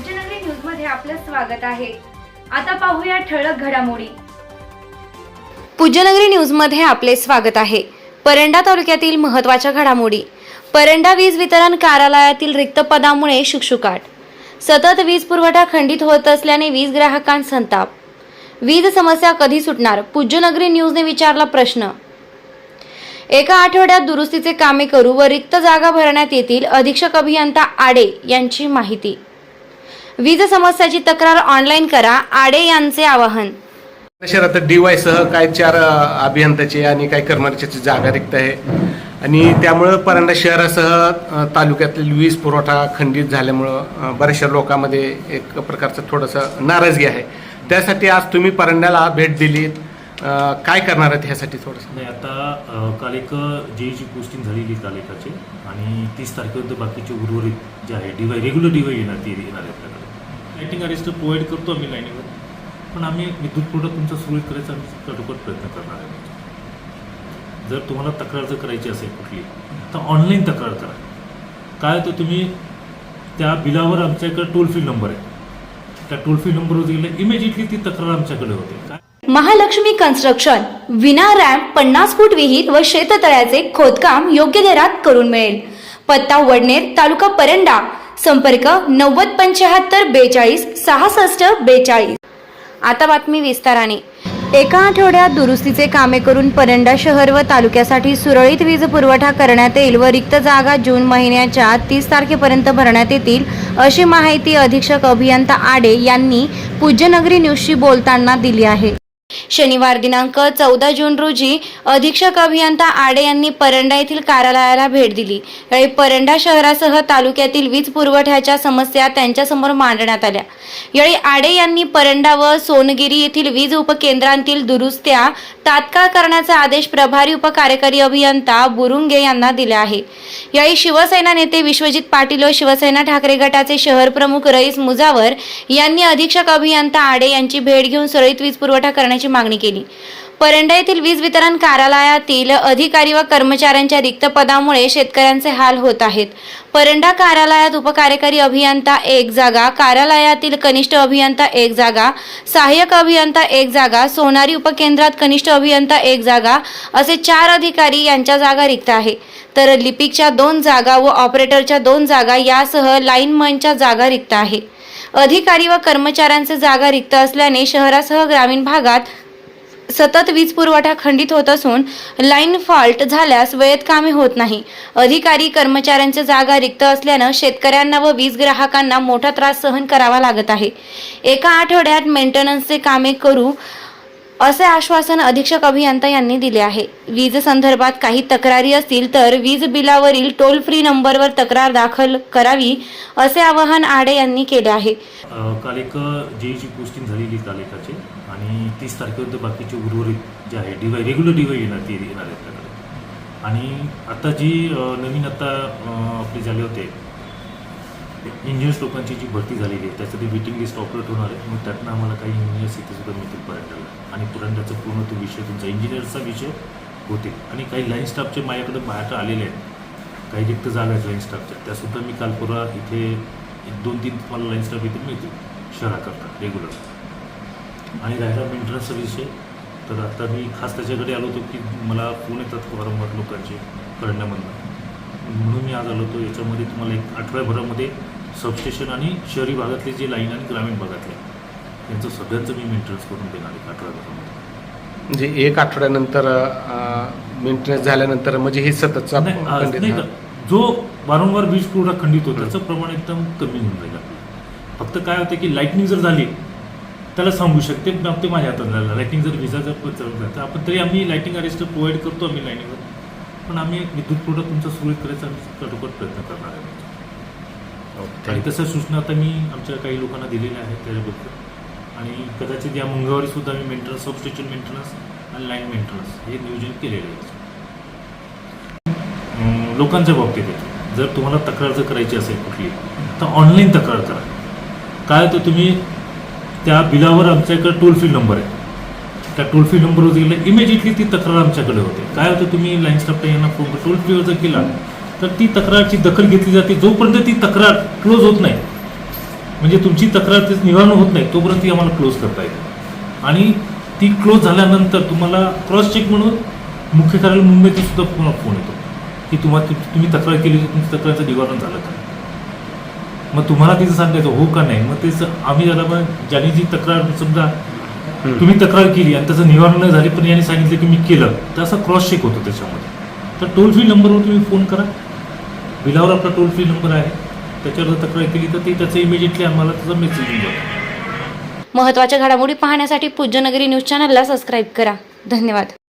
पूज्यनगरी न्यूजमध्ये आपलं स्वागत आहे. आता पाहूया ठळक घडामोडी. पूज्यनगरी न्यूजमध्ये आपले स्वागत आहे. परंडा तालुक्यातील महत्त्वाच्या घडामोडी. परंडा वीज वितरण कार्यालयातील रिक्त पदामुळे शुकशुकाट. सतत वीज पुरवठा खंडित होत असल्याने वीज ग्राहकांत संताप. वीज समस्या कधी सुटणार? पूज्यनगरी न्यूजने विचारला प्रश्न. एका आठवड्यात दुरुस्तीचे कामे करू व रिक्त जागा भरण्यात येतील अधीक्षक अभियंता आडे यांची माहिती. वीज समस्याची तक्रार ऑनलाईन करा आडे यांचे आवाहन. शहरात डीवाय सह काय चार अभियंत्याचे आणि काही कर्मचाऱ्याची जागा रिक्त आहे. आणि त्यामुळं परांडा शहरासह तालुक्यातील वीज पुरवठा खंडित झाल्यामुळं बऱ्याचशा लोकांमध्ये एक प्रकारचं थोडंसं नाराजगी आहे. त्यासाठी आज तुम्ही परांड्याला भेट दिली काय करणार आहेत ह्यासाठी थोडंसं? नाही आता काल एक जेईची पोस्टिंग झालेली काल एकाची आणि तीस तारखेपर्यंत बाकीचे उर्वरित जे आहे डिवाय रेग्युलर डिवाय येणार ते येणार आहे आपल्याकडे अरेस्ट प्रोव्हाइड करतो आम्ही लाईनीवर पण आम्ही विद्युत पुरवठा तुमचा सुरळीत करायचा आम्ही कटोकट प्रयत्न करणार आहे. जर तुम्हाला तक्रार जर करायची असेल कुठली तर ऑनलाईन तक्रार करा. काय होतं तुम्ही त्या बिलावर आमच्याकडे टोल फ्री नंबर आहे. त्या टोल फ्री नंबरवर गेलं इमिजिएटली ती तक्रार आमच्याकडे होते. महालक्ष्मी कन्स्ट्रक्शन विना रॅम्प पन्नास फूट विहीर व शेततळ्याचे खोदकाम योग्य दरात करून मिळेल. पत्ता वडनेर तालुका परंडा संपर्क नव्वद पंच्याहत्तर बेचाळीस सहासष्ट बेचाळीस. आता बातमी विस्ताराने. एका आठवड्यात दुरुस्तीचे कामे करून परंडा शहर व तालुक्यासाठी सुरळीत वीज पुरवठा करण्यात येईल व रिक्त जागा जून महिन्याच्या तीस तारखेपर्यंत भरण्यात येतील अशी माहिती अधीक्षक अभियंता आडे यांनी पूज्यनगरी न्यूजशी बोलताना दिली आहे. शनिवार दिनांक चौदा जून रोजी अधीक्षक अभियंता आडे यांनी परंडा येथील कार्यालयाला भेट दिली. यावेळी परंडा शहरासह तालुक्यातील वीज पुरवठ्याच्या समस्या त्यांच्यासमोर मांडण्यात आल्या. यावेळी आडे यांनी परंडा व सोनगिरी येथील वीज उपकेंद्रांतील दुरुस्त्या तात्काळ करण्याचे आदेश प्रभारी उपकार्यकारी अभियंता बुरुंगे यांना दिले आहे. यावेळी शिवसेना नेते विश्वजित पाटील व शिवसेना ठाकरे गटाचे शहर प्रमुख रईस मुजावर यांनी अधीक्षक अभियंता आडे यांची भेट घेऊन सुरळीत वीज पुरवठा करण्याची मागणी केली. परंडा येथील वीज वितरण कार्यालयातील अधिकारी व कर्मचाऱ्यांच्या रिक्त पदामुळे शेतकऱ्यांचे हाल होत आहेत. परंडा कार्यालयात उपकार्यकारी अभियंता एक जागा कार्यालयातील कनिष्ठ अभियंता एक जागा सहाय्यक अभियंता एक जागा सोनारी उपकेंद्रात कनिष्ठ अभियंता एक जागा असे चार अधिकारी यांच्या जागा रिक्त आहे. तर लिपिकच्या दोन जागा व ऑपरेटरच्या दोन जागा यासह लाईनमनच्या जागा रिक्त आहे. अधिकारी व कर्मचाऱ्यांचे जागा रिक्त असल्याने शहरासह ग्रामीण भागात सतत वीज पुरवठा खंडित होत असून लाईन फॉल्ट झाल्यास वेळेत कामे होत नाही. अधिकारी कर्मचाऱ्यांच्या जागा रिक्त असल्यानं शेतकऱ्यांना व वीज ग्राहकांना मोठा त्रास सहन करावा लागत आहे. एका आठवड्यात मेंटेनन्सचे कामे करू असे आश्वासन अधीक्षक अभियंता यांनी दिले आहे. वीज संदर्भात काही तक्रारी असतील तर वीज बिलावरील टोल फ्री नंबरवर तक्रार दाखल करावी असे आवाहन आडे यांनी केले आहे. काल एक पोस्टिंग झालेली काल एकाची. आणि तीस तारखेपर्यंत बाकीचे उर्वरित जे आहे डिवाय रेग्युलर डिवाय येणार ते येणार आहे आपल्याकडे. आणि आता जी नवीन आता आपले झाले होते इंजिनियर्स लोकांची जी भरती झालेली आहे त्यासाठी वेटिंग लिस्ट ऑपरेट होणार आहे. मग त्यातनं आम्हाला काही इंजिनियर्स इथे सुद्धा मिळतील पर्यंतला. आणि पुरंड्याचा पूर्ण तो विषय तुमचा इंजिनियर्सचा विषय होतील. आणि काही लाईन स्टाफचे माझ्याकडे बाहेर आलेले आहेत. काही रिक्त जागा आहेत लाईन स्टाफच्या त्यासुद्धा मी कालपुरा इथे एक दोन तीन तुम्हाला लाईन स्टाफ इथे मिळतील शहराकरता रेग्युलर आणि राहिला मेंटेनन्सचा विषय. तर आता मी खास त्याच्याकडे आलो होतो की मला फोन येतात वारंवार लोकांचे कळण्यामधनं. म्हणून मी आज आलो होतो. याच्यामध्ये तुम्हाला एक आठवड्याभरामध्ये सबस्टेशन आणि शहरी भागातले जे लाईन आणि ग्रामीण भागातले यांचं सगळ्यांचं मी मेंटेनन्स करून देणार आहे आठवड्याभरामध्ये म्हणजे एक आठवड्यानंतर मेंटेनन्स झाल्यानंतर म्हणजे हे सततचा नाही जो वारंवार वीज पुरवठा खंडित होतो त्याचं प्रमाण एकदम कमी होऊन जाईल आपलं. फक्त काय होतं की लाईटनिंग जर झाली त्याला सांगू शकते मग ते माझ्या हातात झालं. लाईटिंग जर विजा जर चालू झालं तर आपण तरी आम्ही लाईटिंग अरेस्ट प्रोव्हाइड करतो आम्ही लाईनीवर पण आम्ही विद्युत पुरवठा तुमचा सुरळीत करायचा आम्ही कटोकट प्रयत्न करणार आहे. आणि तसं सूचना आता मी आमच्या काही लोकांना दिलेल्या आहेत त्याच्याबद्दल. आणि कदाचित या मंगळवारी सुद्धा मी मेंटेनन्स सबस्टेशन मेंटेनन्स आणि लाईन मेंटेनन्स हे नियोजन केलेलं आहे. लोकांच्या बाबतीत जर तुम्हाला तक्रार जर करायची असेल कुठली तर ऑनलाईन तक्रार करा. काय होतं तुम्ही त्या बिलावर आमच्याकडे टोल फ्री नंबर आहे. त्या टोल फ्री नंबरवर गेलं इमिजिएटली ती तक्रार आमच्याकडे होते. काय होतं तुम्ही लाईन स्टाफ यांना फोन टोल फ्रीवर जर केला तर ती तक्रारची दखल घेतली जाते. जोपर्यंत ती तक्रार क्लोज होत नाही म्हणजे तुमची तक्रार तेच निवारण होत नाही तोपर्यंत ती आम्हाला क्लोज करता येते आणि ती क्लोज झाल्यानंतर तुम्हाला क्रॉस चेक म्हणून मुख्य कार्यालय मुंबईतून सुद्धा पुन्हा फोन येतो की तुम्हाला तुम्ही तक्रार केली होती तुमच्या तक्रारचं निवारण झालं का? मग तुम्हाला तिथं सांगायचं हो का नाही? मग तेच आम्ही त्याला मग ज्यांनी जी तक्रार समजा तुम्ही तक्रार केली आणि त्याचं निवारण नाही झाले पण यांनी सांगितलं की मी केलं तर असा क्रॉस चेक होतो त्याच्यामध्ये. तर टोल फ्री नंबरवर तुम्ही फोन करा. बिलावर आपला टोल फ्री नंबर आहे. त्याच्यावर जर तक्रार केली तर ती त्याचं इमिजिएटली आम्हाला त्याचा मेसेज येऊन जातो. महत्त्वाच्या घडामोडी पाहण्यासाठी पूज्यनगरी न्यूज चॅनलला सबस्क्राईब करा. धन्यवाद.